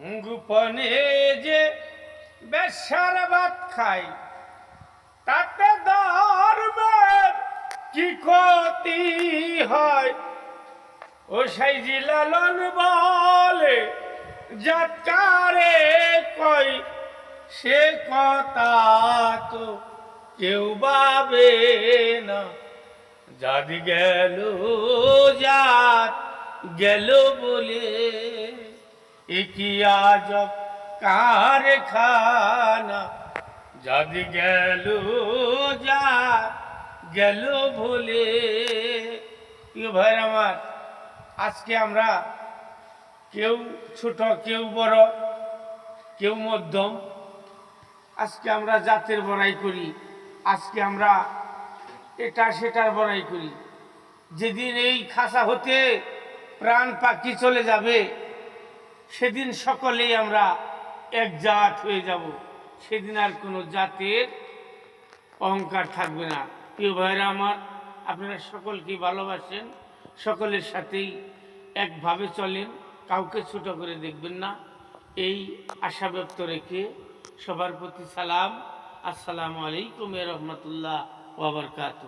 গোপনে যে বেশার ভাত খাই, তাতে ধর্মের কি ক্ষতি হয়? ও সেই জিলালন বলে, যাত্রারে কই সে কথা তো কেউ ভাবে না। যাদি গেল যাত গেল বলে একই আজব কার খানা যাদি গেল যাত গেল প্রিয় ভাই আমার, আজকে আমরা কেউ ছোট, কেউ বড়, কেউ মধ্যম, আজকে আমরা জাতের বড়াই করি। আজকে আমরা এটা সেটার বড়াই করি। যেদিন এই খাসা হতে প্রাণ পাখি চলে যাবে সেদিন সকলেই আমরা এক জাত হয়ে যাব। সেদিন আর কোনো জাতের অহংকার থাকবে না। প্রিয় ভাইরা আমার, আপনারা সকলকে ভালোবাসেন, সকলের সাথেই একভাবে চলেন, কাউকে ছোট করে দেখবেন না। এই আশা ব্যক্ত রেখে সবার প্রতি সালাম। আসসালামু আলাইকুম রহমতুল্লাহ ওবরকাত